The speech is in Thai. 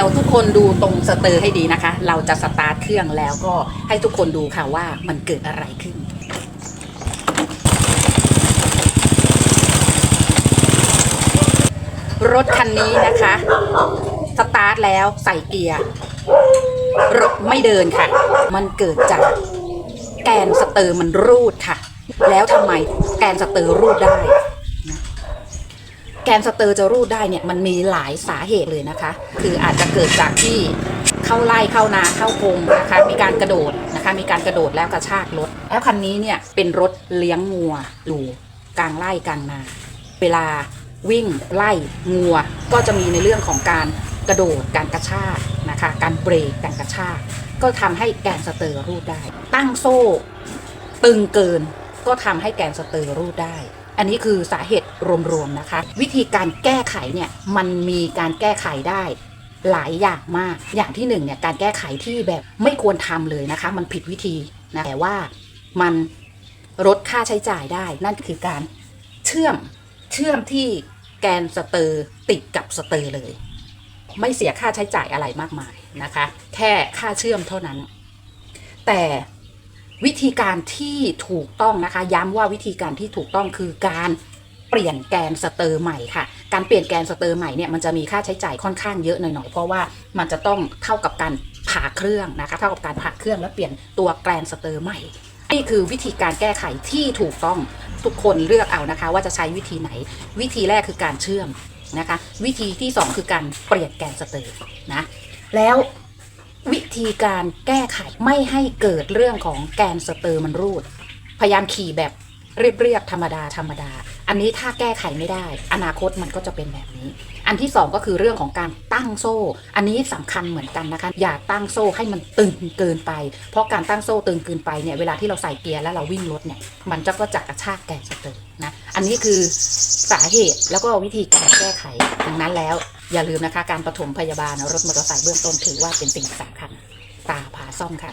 ดี๋ยวทุกคนดูตรงสเตอร์ให้ดีนะคะ เราจะสตาร์ทเครื่องแล้วก็ให้ทุกคนดูค่ะว่ามันเกิดอะไรขึ้นรถคันนี้นะคะ สตาร์ทแล้วใส่เกียร์ รถไม่เดินค่ะ มันเกิดจากแกนสเตอร์มันรูดค่ะ แล้วทำไมแกนสเตอร์รูดได้ แกนสเตอร์จะรูดได้เนี่ยมันมีหลายสาเหตุเลยนะคะ คืออาจจะเกิดจากที่เข้าไล่เข้านาเข้าพงนะคะมีการกระโดดนะคะมีการกระโดดแล้วกระชากรถ แล้วคันนี้เนี่ยเป็นรถเลี้ยงงัวอยู่กลางไร่กลางนา เวลาวิ่งไล่งัวก็จะมีในเรื่องของการกระโดดการกระชากนะคะการเบรกการกระชากก็ทำให้แกนสเตอร์รูดได้ ตั้งโซ่ตึงเกินก็ทำให้แกนสเตอร์รูดได้ อันนี้คือสาเหตุรวมๆนะคะ วิธีการแก้ไขเนี่ยมันมีการแก้ไขได้หลายอย่างมาก อย่างที่หนึ่งเนี่ยการแก้ไขที่แบบไม่ควรทำเลยนะคะ มันผิดวิธีนะแต่ว่ามันลดค่าใช้จ่ายได้ นั่นคือการเชื่อมเชื่อมที่แกนสเตอร์ติดกับสเตอร์เลย ไม่เสียค่าใช้จ่ายอะไรมากมายนะคะ แค่ค่าเชื่อมเท่านั้น แต่ วิธีการที่ถูกต้องนะคะ ย้ำว่าวิธีการที่ถูกต้องคือการเปลี่ยนแกนสเตอร์ใหม่ค่ะ การเปลี่ยนแกนสเตอร์ใหม่เนี่ยมันจะมีค่าใช้จ่ายค่อนข้างเยอะหน่อยๆเพราะว่ามันจะต้องเท่ากับการผ่าเครื่องนะคะ เท่ากับการผ่าเครื่องแล้วเปลี่ยนตัวแกนสเตอร์ใหม่นี่คือวิธีการแก้ไขที่ถูกต้องทุกคนเลือกเอานะคะ ว่าจะใช้วิธีไหน วิธีแรกคือการเชื่อมนะคะ วิธีที่สองคือการเปลี่ยนแกนสเตอร์นะแล้ว วิธีการแก้ไขไม่ให้เกิดเรื่องของแกนสเตอร์มันรูด พยายามขี่แบบเรียบๆธรรมดาธรรมดา อันนี้ถ้าแก้ไขไม่ได้ อนาคตมันก็จะเป็นแบบนี้ อันที่สองก็คือเรื่องของการตั้งโซ่ อันนี้สำคัญเหมือนกันนะคะ อย่าตั้งโซ่ให้มันตึงเกินไป เพราะการตั้งโซ่ตึงเกินไปเนี่ยเวลาที่เราใส่เกียร์แล้วเราวิ่งรถเนี่ยมันจะก็จะกระชากแกนสเตอร์นะอันนี้คือสาเหตุแล้วก็วิธีการแก้ไขดังนั้นแล้ว อย่าลืมนะคะ การปฐมพยาบาลรถมอเตอร์ไซค์เบื้องต้นถือว่าเป็นสิ่งสำคัญตาผาซ่อมค่ะ